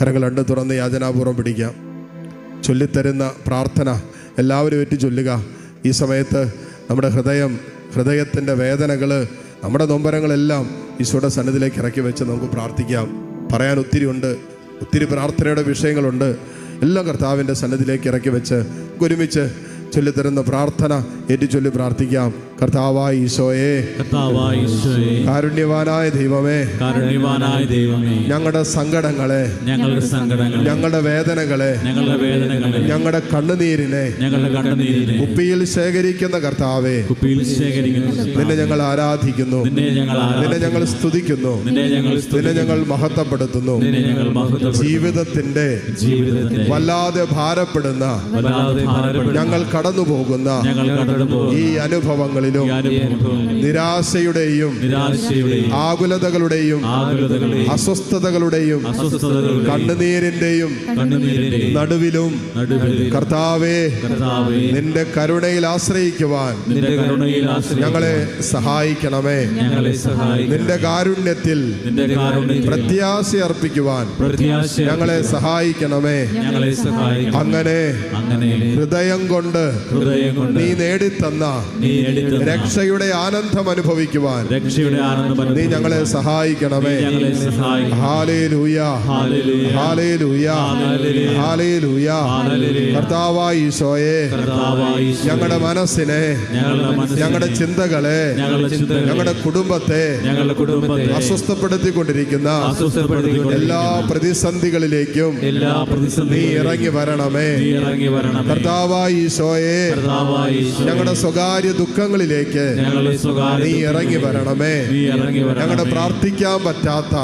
കരങ്ങൾ രണ്ട് തുറന്ന് യാചനാപൂർവം പിടിക്കാം ചൊല്ലിത്തരുന്ന പ്രാർത്ഥന എല്ലാവരും ഏറ്റ് ചൊല്ലുക. ഈ സമയത്ത് നമ്മുടെ ഹൃദയം ഹൃദയത്തിന്റെ വേദനകൾ നമ്മുടെ നൊമ്പരങ്ങളെല്ലാം ഈശോയുടെ സന്നിധിയിലേക്ക് ഇറക്കി വെച്ച് നമുക്ക് പ്രാർത്ഥിക്കാം. പറയാൻ ഒത്തിരി ഉണ്ട്. ഒത്തിരി പ്രാർത്ഥനയുടെ വിഷയങ്ങളുണ്ട്. എല്ലാം കർത്താവിന്റെ സന്നിധിയിലേക്ക് ഇറക്കി വെച്ച് ഒരുമിച്ച് ചൊല്ലിത്തരുന്ന പ്രാർത്ഥന ഏറ്റു ചൊല്ലി പ്രാർത്ഥിക്കാം. കർത്താവായ ഈശോയെ കർത്താവായ കാരുണ്യവാനായ ദൈവമേ കാരുണ്യവാനായ ദൈവമേ ഞങ്ങളുടെ സങ്കടങ്ങളെ ഞങ്ങളുടെ സങ്കടങ്ങളെ ഞങ്ങളുടെ വേദനകളെ ഞങ്ങളുടെ വേദനകളെ ഞങ്ങളുടെ കണ്ണുനീരിനെ ഞങ്ങളുടെ കണ്ണുനീരിനെ കുപ്പിയിൽ ശേഖരിക്കുന്ന കർത്താവേ കുപ്പിയിൽ ശേഖരിക്കുന്ന നിന്നെ ഞങ്ങൾ ആരാധിക്കുന്നു നിന്നെ ഞങ്ങൾ നിന്നെ ഞങ്ങൾ സ്തുതിക്കുന്നു നിന്നെ ഞങ്ങൾ നിന്നെ ഞങ്ങൾ മഹത്വപ്പെടുത്തുന്നു നിന്നെ ഞങ്ങൾ മഹത്വപ്പെടുത്തുന്നു ജീവിതത്തിന്റെ ജീവിതത്തിന്റെ വല്ലാതെ ഭാരപ്പെടുന്ന വല്ലാതെ ഭാരപ്പെടുന്ന ഞങ്ങൾ കടന്നുപോകുന്ന ഞങ്ങൾ കടന്നുപോകുന്ന ഈ അനുഭവങ്ങളിലും നിരാശയുടെയും ആകുലതകളുടെയും അസ്വസ്ഥതകളുടെയും കണ്ണുനീരിന്റെയും നടുവിലും കർത്താവെ നിന്റെ കരുണയിൽ ആശ്രയിക്കുവാൻ ഞങ്ങളെ സഹായിക്കണമേ. നിന്റെ കാരുണ്യത്തിൽ പ്രത്യാശ അർപ്പിക്കുവാൻ ഞങ്ങളെ സഹായിക്കണമേ. അങ്ങനെ ഹൃദയം കൊണ്ട് നീ നേടിത്തന്ന രക്ഷയുടെ ആനന്ദം അനുഭവിക്കുവാൻ രക്ഷയുടെ ആനന്ദം നീ ഞങ്ങളെ സഹായിക്കണമേ. ഞങ്ങളെ. കർത്താവായ ഈശോയെ. ഞങ്ങളുടെ മനസ്സിനെ. ഞങ്ങളുടെ ചിന്തകളെ. ഞങ്ങളുടെ കുടുംബത്തെ അസ്വസ്ഥപ്പെടുത്തിക്കൊണ്ടിരിക്കുന്ന അസ്വസ്ഥപ്പെടുത്തിക്കൊണ്ട് എല്ലാ പ്രതിസന്ധികളിലേക്കും എല്ലാ നീ ഇറങ്ങി വരണമേ. നീ ഇറങ്ങി വരണം കർത്താവായ ഈശോയെ. ഞങ്ങളുടെ സ്വകാര്യ ദുഃഖങ്ങളിലേക്ക് ഞങ്ങളുടെ സ്വകാര്യ നീ ഇറങ്ങി വരണമേ. ഞങ്ങളുടെ പ്രാർത്ഥിക്കാൻ പറ്റാത്ത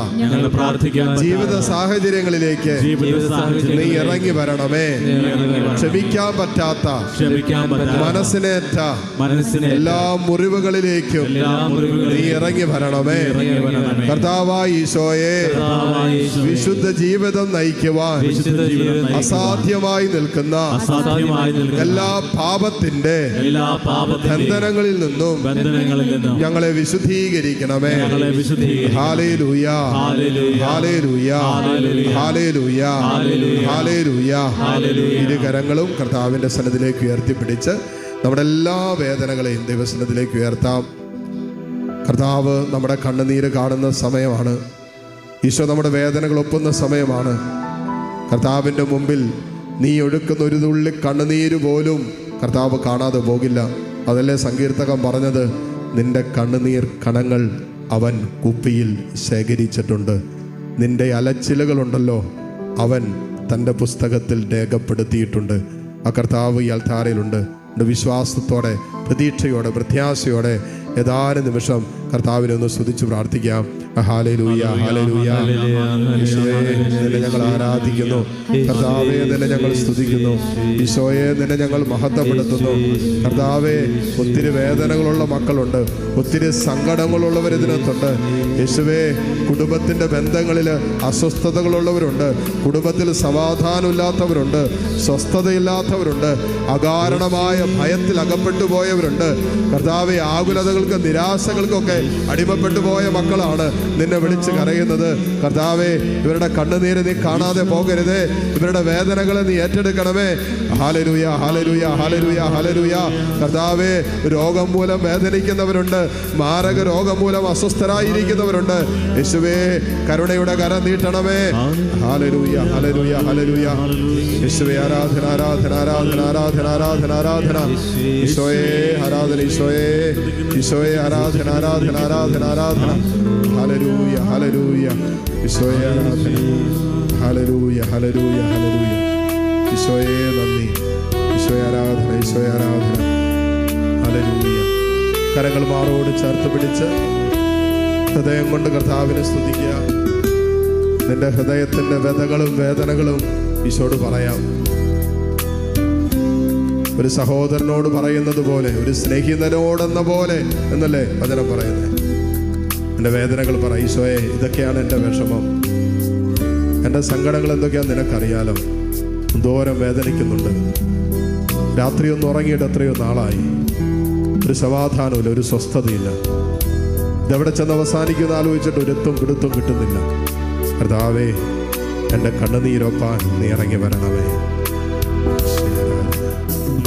ജീവിത സാഹചര്യങ്ങളിലേക്ക് ജീവിത സാഹചര്യം നീ ഇറങ്ങി വരണമേ. ക്ഷമിക്കാൻ പറ്റാത്ത മനസ്സിനേറ്റ മനസ്സിനെ എല്ലാ മുറിവുകളിലേക്കും നീ ഇറങ്ങി വരണമേ. ഇറങ്ങി വരണമേ. കർത്താവായ ഈശോയെ വിശുദ്ധ ജീവിതം നയിക്കുവാൻ അസാധ്യമായി നിൽക്കുന്ന എല്ലാ പാപത്തിന്റെ ബന്ധനങ്ങളിൽ പാപത്തിന്റെ ബന്ധനങ്ങളിൽ നിന്നും ബന്ധനങ്ങളിൽ നിന്നും ഞങ്ങളെ വിശുദ്ധീകരിക്കണമേ. ഞങ്ങളെ വിശുദ്ധീകരിക്കണം ഹാലേലൂയ. ഹല്ലേലൂയ. ഹാലേലൂയ. ഹല്ലേലൂയ. ഹാലേലൂയ. ഹാലേലൂയ. ഇരു കരങ്ങളും കർത്താവിന്റെ സന്നദ്ധിലേക്ക് ഉയർത്തിപ്പിടിച്ച് നമ്മുടെ എല്ലാ വേദനകളെയും ദൈവസന്നദ്ധിലേക്ക് ഉയർത്താം. കർത്താവ് നമ്മുടെ കണ്ണുനീര് കാണുന്ന സമയമാണ്. ഈശോ നമ്മുടെ വേദനകൾ ഒപ്പുന്ന സമയമാണ്. കർത്താവിന്റെ മുമ്പിൽ നീ ഒഴുക്കുന്ന ഒരു തുള്ളി കണ്ണുനീര് പോലും കർത്താവ് കാണാതെ പോകില്ല. അതല്ലേ സങ്കീർത്തകം പറഞ്ഞത്? നിന്റെ കണ്ണുനീർ കണങ്ങൾ അവൻ കുപ്പിയിൽ ശേഖരിച്ചിട്ടുണ്ട്. നിന്റെ അലച്ചിലുകളുണ്ടല്ലോ അവൻ തന്റെ പുസ്തകത്തിൽ രേഖപ്പെടുത്തിയിട്ടുണ്ട്. ആ കർത്താവ് ഈ അൽത്താരയിലുണ്ട്. വിശ്വാസത്തോടെ പ്രതീക്ഷയോടെ പ്രത്യാശയോടെ ഏതാനും നിമിഷം കർത്താവിനെ ഒന്ന് സ്തുതിച്ച് പ്രാർത്ഥിക്കാം. ഹാലലൂയ ഹാലലൂയ ഈശോയെ നിന്നെ ഞങ്ങൾ ആരാധിക്കുന്നു. കർത്താവെ നിന്നെ ഞങ്ങൾ സ്തുതിക്കുന്നു. ഈശോയെ നിന്നെ ഞങ്ങൾ മഹത്വപ്പെടുത്തുന്നു. കർത്താവെ ഒത്തിരി വേദനകളുള്ള മക്കളുണ്ട്. ഒത്തിരി സങ്കടങ്ങളുള്ളവർ ഇതിനകത്തുണ്ട്. യേശുവേ കുടുംബത്തിന്റെ ബന്ധങ്ങളിൽ അസ്വസ്ഥതകളുള്ളവരുണ്ട്. കുടുംബത്തിൽ സമാധാനമില്ലാത്തവരുണ്ട്. സ്വസ്ഥതയില്ലാത്തവരുണ്ട്. അകാരണമായ ഭയത്തിൽ അകപ്പെട്ടു പോയവരുണ്ട് കർത്താവെ ആകുലതകൾക്ക് നിരാശകൾക്കൊക്കെ അടിമപ്പെട്ടു പോയ മക്കളാണ് നിന്നെ വിളിച്ച് കരയുന്നത്. കർത്താവേ ഇവരുടെ കണ്ണുനീര് നീ കാണാതെ പോകരുതേ. ഇവരുടെ വേദനകളെ നീ ഏറ്റെടുക്കണമേ. ഹാലരൂയ ഹാലരുയ ഹാലരുയ ഹാലരുയ കർത്താവെ രോഗം മൂലം വേദനിക്കുന്നവരുണ്ട്. മാരക രോഗം മൂലം അസ്വസ്ഥരായിരിക്കുന്നവരുണ്ട്. യേശുവേ കരുണയുടെ കരം നീട്ടണമേ. ഹാലരുയ ഹാലരുയ ഹാലരുയ യേശുവേ ആരാധന ആരാധന ആരാധന ആരാധന ആരാധന ആരാധന. ഈശോയെ ആരാധന ഈശോയെ. ഈശോയെ ആരാധന ആരാധന ആരാധന ആരാധന. ഹലരൂയ ഹലരൂയ ഈശോയെ ആരാധന. ഹലരൂയ ഹലരൂയ ഹലരൂയ ഈശോയെ ആരാധന ആരാധന കരങ്ങൾ മാറോട് ചേർത്ത് പിടിച്ച് ഹൃദയം കൊണ്ട് കർത്താവിനെ സ്തുതിക്കുക. നിന്റെ ഹൃദയത്തിന്റെ വ്യതകളും വേദനകളും ഈശോട് പറയാം. ഒരു സഹോദരനോട് പറയുന്നത് പോലെ ഒരു സ്നേഹിതനോടെന്ന പോലെ എന്നല്ലേ വചനം പറയുന്നത്? എന്റെ വേദനകൾ പറ ഈശോയെ ഇതൊക്കെയാണ് എന്റെ വിഷമം. എന്റെ സങ്കടങ്ങൾ എന്തൊക്കെയാണെന്ന് നിനക്കറിയാലോ? എന്തോരം വേദനിക്കുന്നുണ്ട്. രാത്രി ഒന്ന് ഉറങ്ങിയിട്ട് എത്രയോ നാളായി. ഒരു സമാധാനമില്ല ഒരു സ്വസ്ഥതയില്ല. ഇതെവിടെ ചെന്ന് അവസാനിക്കുന്ന ആലോചിച്ചിട്ട് ഒരെത്തും കിടുത്തും കിട്ടുന്നില്ല. കർത്താവേ എന്റെ കണ്ണുനീരൊപ്പാൻ നീ ഇറങ്ങി വരണമേ.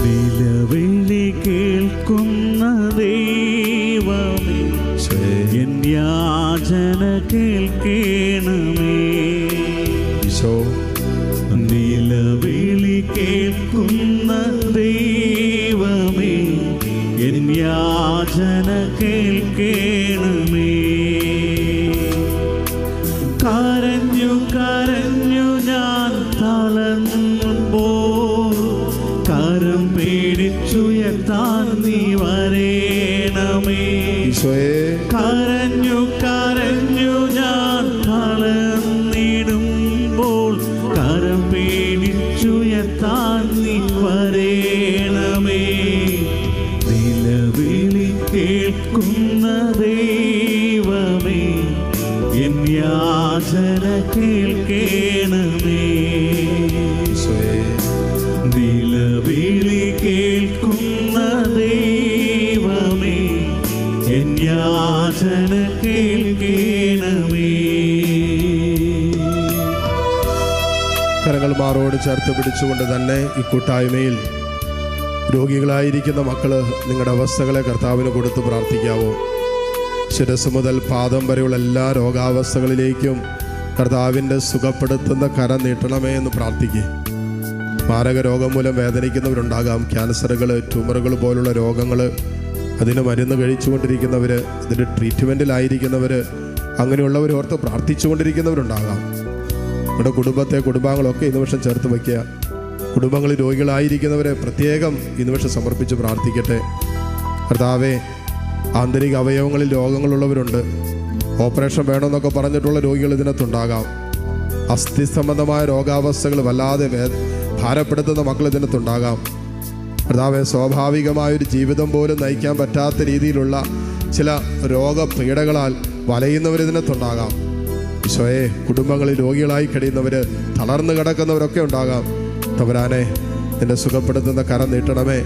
നിലവിളി കേൾക്കുന്ന യാചന കേൾക്കണമേ കരഞ്ഞു കരഞ്ഞു ഞാൻ തളർന്നുമ്പോൾ കരം പേടിച്ചുയർത്താൻ നീ വരേണമേ? കരഞ്ഞു കരഞ്ഞു ഞാൻ തളർന്നിടുമ്പോൾ കരം പേടിച്ചുയർത്താൻ മാറോട് ചേർത്ത് പിടിച്ചുകൊണ്ട് തന്നെ ഈ കൂട്ടായ്മയിൽ രോഗികളായിരിക്കുന്ന മക്കൾ നിങ്ങളുടെ അവസ്ഥകളെ കർത്താവിന് കൊടുത്ത് പ്രാർത്ഥിക്കാവോ. ശിരസ് മുതൽ പാദം വരെയുള്ള എല്ലാ രോഗാവസ്ഥകളിലേക്കും കർത്താവിന്റെ സുഖപ്പെടുത്തുന്ന കരം നീട്ടണമേ എന്ന് പ്രാർത്ഥിക്കുക മാരക രോഗം മൂലം വേദനിക്കുന്നവരുണ്ടാകാം. ക്യാൻസറുകൾ ട്യൂമറുകൾ പോലുള്ള രോഗങ്ങൾ അതിന് മരുന്ന് കഴിച്ചുകൊണ്ടിരിക്കുന്നവർ അതിന്റെ ട്രീറ്റ്മെന്റിലായിരിക്കുന്നവർ അങ്ങനെയുള്ളവർ ഓർത്ത് പ്രാർത്ഥിച്ചുകൊണ്ടിരിക്കുന്നവരുണ്ടാകാം. നമ്മുടെ കുടുംബത്തെ കുടുംബാംഗങ്ങളൊക്കെ ഈ നിമിഷം ചേർത്ത് വയ്ക്കുക. കുടുംബങ്ങളിൽ രോഗികളായിരിക്കുന്നവരെ പ്രത്യേകം ഈ നിമിഷം സമർപ്പിച്ച് പ്രാർത്ഥിക്കട്ടെ. കർത്താവെ ആന്തരിക അവയവങ്ങളിൽ രോഗങ്ങളുള്ളവരുണ്ട്. ഓപ്പറേഷൻ വേണമെന്നൊക്കെ പറഞ്ഞിട്ടുള്ള രോഗികൾ ഇതിനകത്തുണ്ടാകാം. അസ്ഥി സംബന്ധമായ രോഗാവസ്ഥകൾ വല്ലാതെ ഭാരപ്പെടുത്തുന്ന മക്കൾ ഇതിനകത്തുണ്ടാകാം. കർത്താവെ സ്വാഭാവികമായൊരു ജീവിതം പോലും നയിക്കാൻ പറ്റാത്ത രീതിയിലുള്ള ചില രോഗപീഠകളാൽ വലയുന്നവർ ഇതിനകത്തുണ്ടാകാം ഈശോയെ കുടുംബങ്ങളിൽ രോഗികളായി കഴിയുന്നവർ തളർന്നു കിടക്കുന്നവരൊക്കെ ഉണ്ടാകാം. തവരാനെ നിന്റെ സുഖപ്പെടുത്തുന്ന കരം നീട്ടണമേ.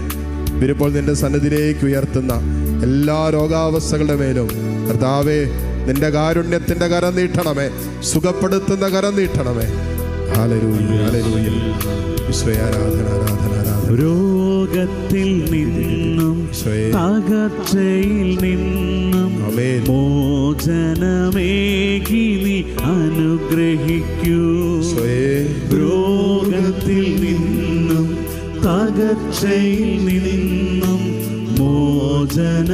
ഇവരിപ്പോൾ നിന്റെ സന്നിധിയിലേക്ക് ഉയർത്തുന്ന എല്ലാ രോഗാവസ്ഥകളുടെ മേലും കർത്താവേ നിന്റെ കാരുണ്യത്തിന്റെ കരം നീട്ടണമേ. സുഖപ്പെടുത്തുന്ന കരം നീട്ടണമേ. ആലരൂയിൽ ആലരൂയിൽ വിശ്വയാരാധന ആരാധന ആരാധന രോഗത്തിൽ നിന്നും തകർച്ചയിൽ നിന്നും മോചനമേകി നീ അനുഗ്രഹിക്കൂ. രോഗത്തിൽ നിന്നും തകർച്ചയിൽ നിന്നും മോചനമേകി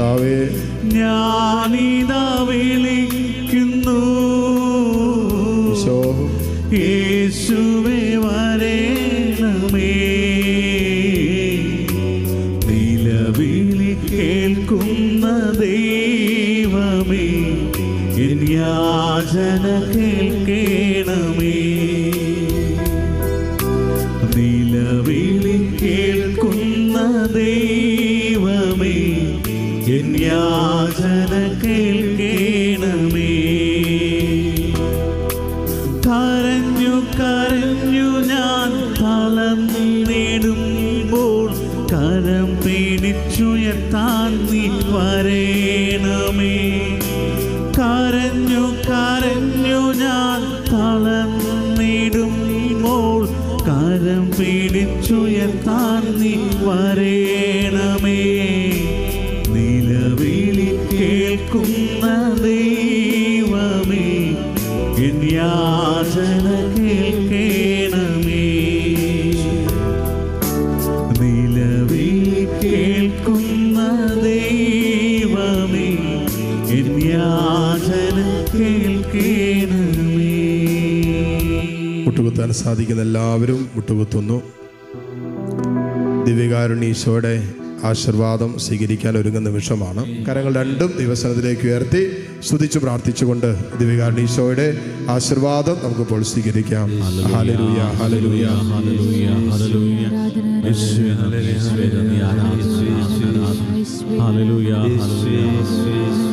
കർത്താവേ. ഞാനിതാ വിളിക്കുന്നു. യേശുവേ വരേണമേ. നിലവിളി കേൾക്കുന്ന കരം പിടിച്ചുയർത്താൻ നീ വരേണമേ. നിലവിളി കേൾക്കുന്ന ദൈവമേ എൻ കേൾക്കണമേ. നിലവിളി കേൾക്കുന്ന ദൈവമേ എൻ കേൾക്കണമേ മുട്ടുകുത്താൻ സാധിക്കുന്ന എല്ലാവരും മുട്ടുകുത്തുന്നു ദിവ്യകാരുണ്യ ആശീർവാദം സ്വീകരിക്കാൻ ഒരുങ്ങുന്ന നിമിഷമാണ്. കരങ്ങൾ രണ്ടും ദിവസത്തിലേക്ക് ഉയർത്തി സ്തുതിച്ച് പ്രാർത്ഥിച്ചുകൊണ്ട് ദിവ്യകാരുണ്യ ആശീർവാദം നമുക്കിപ്പോൾ സ്വീകരിക്കാം. ഹലലൂയ ഹലലൂയ ഹല്ലേലൂയ. ഹല്ലേലൂയ ഹലലൂയ ഹല്ലേലൂയ.